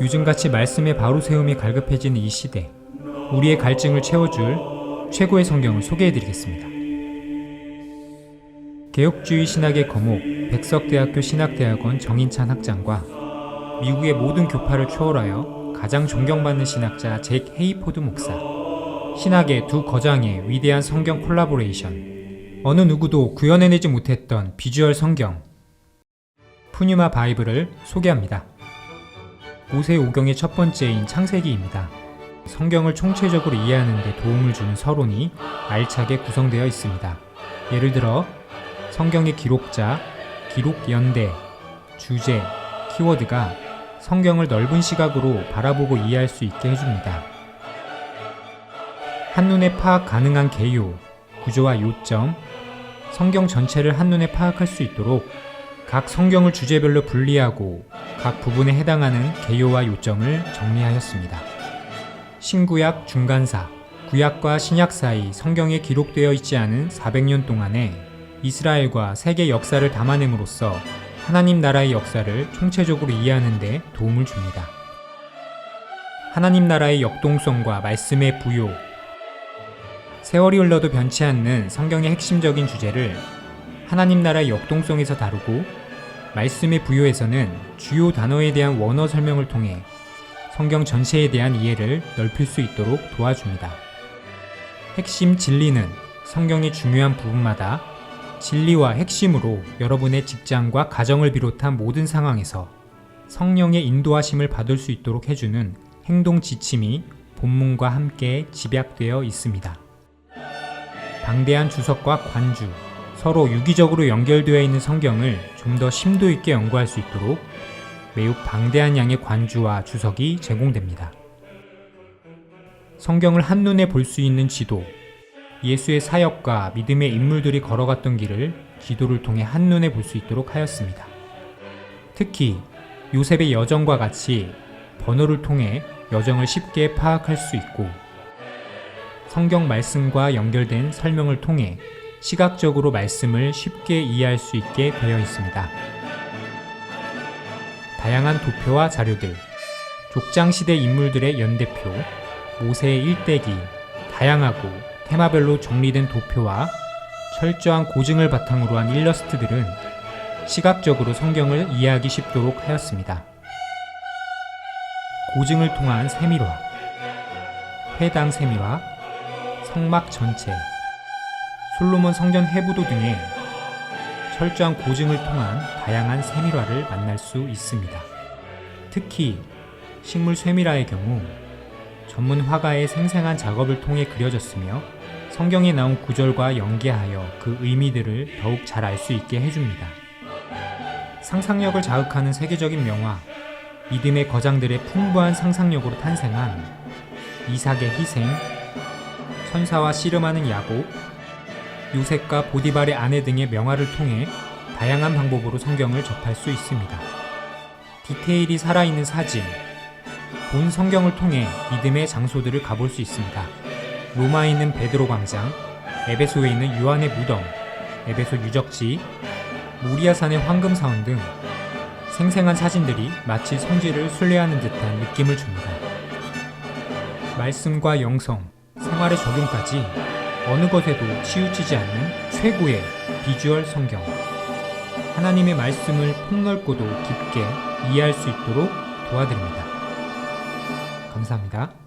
요즘같이 말씀의 바로 세움이 갈급해지는 이 시대, 우리의 갈증을 채워줄 최고의 성경을 소개해드리겠습니다. 개혁주의 신학의 거목 백석대학교 신학대학원 정인찬 학장과 미국의 모든 교파를 초월하여 가장 존경받는 신학자 잭 헤이포드 목사, 신학의 두 거장의 위대한 성경 콜라보레이션, 어느 누구도 구현해내지 못했던 비주얼 성경, 푸뉴마 바이블을 소개합니다. 모세 오경의 첫 번째인 창세기입니다. 성경을 총체적으로 이해하는 데 도움을 주는 서론이 알차게 구성되어 있습니다. 예를 들어 성경의 기록자, 기록 연대, 주제, 키워드가 성경을 넓은 시각으로 바라보고 이해할 수 있게 해줍니다. 한눈에 파악 가능한 개요, 구조와 요점, 성경 전체를 한눈에 파악할 수 있도록 각 성경을 주제별로 분리하고 각 부분에 해당하는 개요와 요점을 정리하였습니다. 신구약 중간사, 구약과 신약 사이 성경에 기록되어 있지 않은 400년 동안에 이스라엘과 세계 역사를 담아냄으로써 하나님 나라의 역사를 총체적으로 이해하는 데 도움을 줍니다. 하나님 나라의 역동성과 말씀의 부요, 세월이 흘러도 변치 않는 성경의 핵심적인 주제를 하나님 나라의 역동성에서 다루고 말씀의 부요에서는 주요 단어에 대한 원어 설명을 통해 성경 전체에 대한 이해를 넓힐 수 있도록 도와줍니다. 핵심 진리는 성경의 중요한 부분마다 진리와 핵심으로 여러분의 직장과 가정을 비롯한 모든 상황에서 성령의 인도하심을 받을 수 있도록 해주는 행동 지침이 본문과 함께 집약되어 있습니다. 방대한 주석과 관주, 서로 유기적으로 연결되어 있는 성경을 좀 더 심도 있게 연구할 수 있도록 매우 방대한 양의 관주와 주석이 제공됩니다. 성경을 한눈에 볼 수 있는 지도, 예수의 사역과 믿음의 인물들이 걸어갔던 길을 기도를 통해 한눈에 볼 수 있도록 하였습니다. 특히 요셉의 여정과 같이 번호를 통해 여정을 쉽게 파악할 수 있고 성경 말씀과 연결된 설명을 통해 시각적으로 말씀을 쉽게 이해할 수 있게 되어 있습니다. 다양한 도표와 자료들, 족장시대 인물들의 연대표, 모세의 일대기, 다양하고 테마별로 정리된 도표와 철저한 고증을 바탕으로 한 일러스트들은 시각적으로 성경을 이해하기 쉽도록 하였습니다. 고증을 통한 세밀화, 회당 세밀화, 성막 전체, 솔로몬 성전 해부도 등의 철저한 고증을 통한 다양한 세밀화를 만날 수 있습니다. 특히 식물 쇠밀화의 경우 전문 화가의 생생한 작업을 통해 그려졌으며 성경에 나온 구절과 연계하여 그 의미들을 더욱 잘 알 수 있게 해줍니다. 상상력을 자극하는 세계적인 명화, 믿음의 거장들의 풍부한 상상력으로 탄생한 이삭의 희생, 천사와 씨름하는 야곱, 요셉과 보디발의 아내 등의 명화를 통해 다양한 방법으로 성경을 접할 수 있습니다. 디테일이 살아있는 사진, 본 성경을 통해 믿음의 장소들을 가볼 수 있습니다. 로마에 있는 베드로 광장, 에베소에 있는 요한의 무덤, 에베소 유적지, 모리아산의 황금사원 등 생생한 사진들이 마치 성지를 순례하는 듯한 느낌을 줍니다. 말씀과 영성, 생활의 적용까지 어느 것에도 치우치지 않는 최고의 비주얼 성경. 하나님의 말씀을 폭넓고도 깊게 이해할 수 있도록 도와드립니다. 감사합니다.